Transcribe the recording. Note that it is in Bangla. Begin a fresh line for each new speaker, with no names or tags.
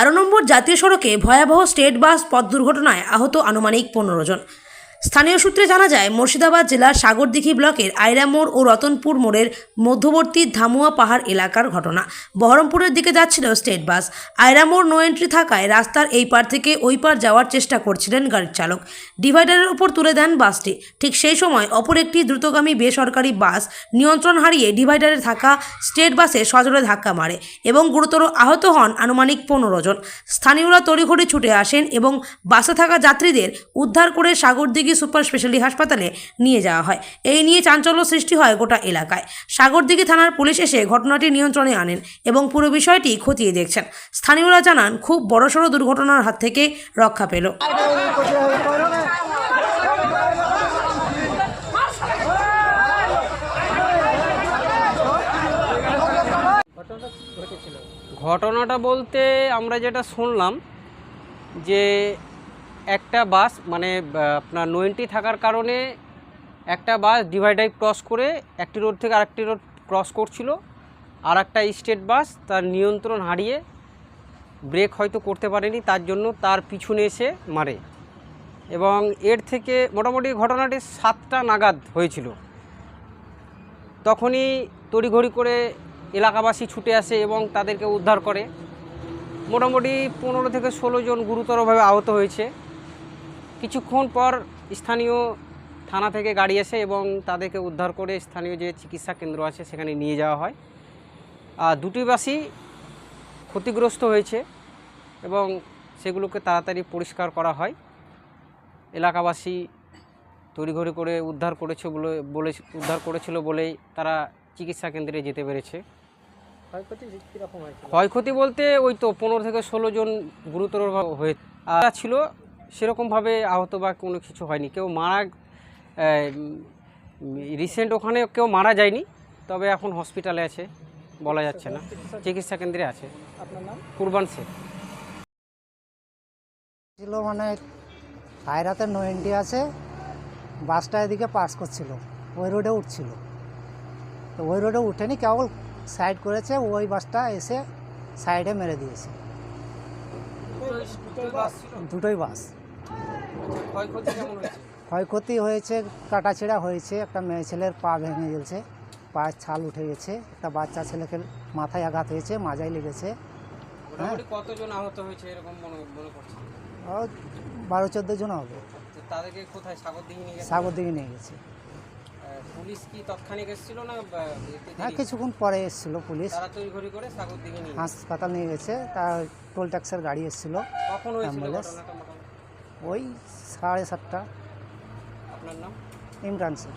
বারো নম্বর জাতীয় সড়কে ভয়াবহ স্টেট বাস পথ দুর্ঘটনায় আহত আনুমানিক পনেরো জন। স্থানীয় সূত্রে জানা যায়, মুর্শিদাবাদ জেলার সাগরদিঘি ব্লকের আইরা মোড় ও রতনপুর মোড়ের মধ্যবর্তী ধামুয়া পাহাড় এলাকার ঘটনা। বহরমপুরের দিকে যাচ্ছিল স্টেট বাস। আইরা মোড় নো এন্ট্রি থাকায় রাস্তার এই পার থেকে ওই পার যাওয়ার চেষ্টা করছিলেন গাড়ির চালক। ডিভাইডারের উপর তুলে দেন বাসটি। ঠিক সেই সময় অপর একটি দ্রুতগামী বেসরকারি বাস নিয়ন্ত্রণ হারিয়ে ডিভাইডারে থাকা স্টেট বাসে সজোরে ধাক্কা মারে এবং গুরুতর আহত হন আনুমানিক পনেরো জন। স্থানীয়রা তড়িঘড়ি ছুটে আসেন এবং বাসে থাকা যাত্রীদের উদ্ধার করে সাগরদিঘি সুপার স্পেশালিটি হাসপাতালে নিয়ে যাওয়া হয়। এই নিয়ে চাঞ্চল্য সৃষ্টি হয় গোটা এলাকায়। সাগরদিঘি থানার পুলিশ এসে ঘটনাটি নিয়ন্ত্রণে আনেন এবং পুরো বিষয়টি খতিয়ে দেখছেন। স্থানীয়রা জানান, খুব বড়সড় দুর্ঘটনার হাত থেকে রক্ষা পেল।
ঘটনাটা বলতে আমরা যেটা শুনলাম যে একটা বাস মানে আপনার নোয়েন্টি থাকার কারণে একটা বাস ডিভাইডাই ক্রস করে একটি রোড থেকে আরেকটি রোড ক্রস করছিল। আর একটা স্টেট বাস তার নিয়ন্ত্রণ হারিয়ে ব্রেক হয়তো করতে পারেনি, তার জন্য তার পিছনে এসে মারে। এবং এর থেকে মোটামুটি ঘটনাটি সাতটা নাগাদ হয়েছিল। তখনই তড়িঘড়ি করে এলাকাবাসী ছুটে আসে এবং তাদেরকে উদ্ধার করে। মোটামুটি পনেরো থেকে ষোলো জন গুরুতরভাবে আহত হয়েছে। কিছুক্ষণ পর স্থানীয় থানা থেকে গাড়ি আসে এবং তাদেরকে উদ্ধার করে স্থানীয় যে চিকিৎসা কেন্দ্র আছে সেখানে নিয়ে যাওয়া হয়। আর দুটি বাসই ক্ষতিগ্রস্ত হয়েছে এবং সেগুলোকে তাড়াতাড়ি পরিষ্কার করা হয়। এলাকাবাসী তড়িঘড়ি করে উদ্ধার করেছে বলে বলে উদ্ধার করেছিল বলেই তারা চিকিৎসা কেন্দ্রে যেতে পেরেছে। ক্ষয়ক্ষতি বলতে ওই তো পনেরো থেকে ষোলো জন গুরুতর হয়ে ছিল সেরকমভাবে আহত বা কোনো কিছু হয়নি। কেউ মারা রিসেন্ট ওখানে কেউ মারা যায়নি তবে এখন হসপিটালে আছে বলা যাচ্ছে না। চিকিৎসা কেন্দ্রে আছে। আপনার কুরবান শেখ
ছিল মানে আয়রাতে নো এন্ট্রি আছে বাসটা এদিকে পাস করছিল ওই রোডে উঠছিল। তো ওই রোডে উঠেনি কেবল সাইড করেছে ওই বাসটা এসে সাইডে মেরে দিয়েছে। দুটোই বাস।
ক্ষয়ক্ষতি কেমন হয়েছে?
ক্ষয়ক্ষতি হয়েছে কাটাছেড়া হয়েছে একটা মেয়ে ছেলের পা ভেঙে গেছে পায়ের ছাল উঠে গেছে একটা বাচ্চা ছেলেকে মাথায় আঘাত হয়েছে মাজায় লেগেছে।
মোটামুটি কতজন আহত হয়েছে এরকম মনে মনে করছে?
বারো চোদ্দ জন হবে।
তাদেরকে কোথায় সাগর দিকে নিয়ে গেছে?
সাগর দিকে নিয়ে গেছে।
পুলিশ কি তৎক্ষণিক এসেছিল না
হ্যাঁ কিছুক্ষণ পরে এসেছিল পুলিশ।
তারা তৈরি করে সাগর দিকে নিয়ে
হাসপাতাল নিয়ে গেছে তার টোল ট্যাক্সের গাড়ি এসেছিল
কখন হয়েছিল
ওই সাড়ে সাতটা।
আপনার নাম?
ইমরান সিং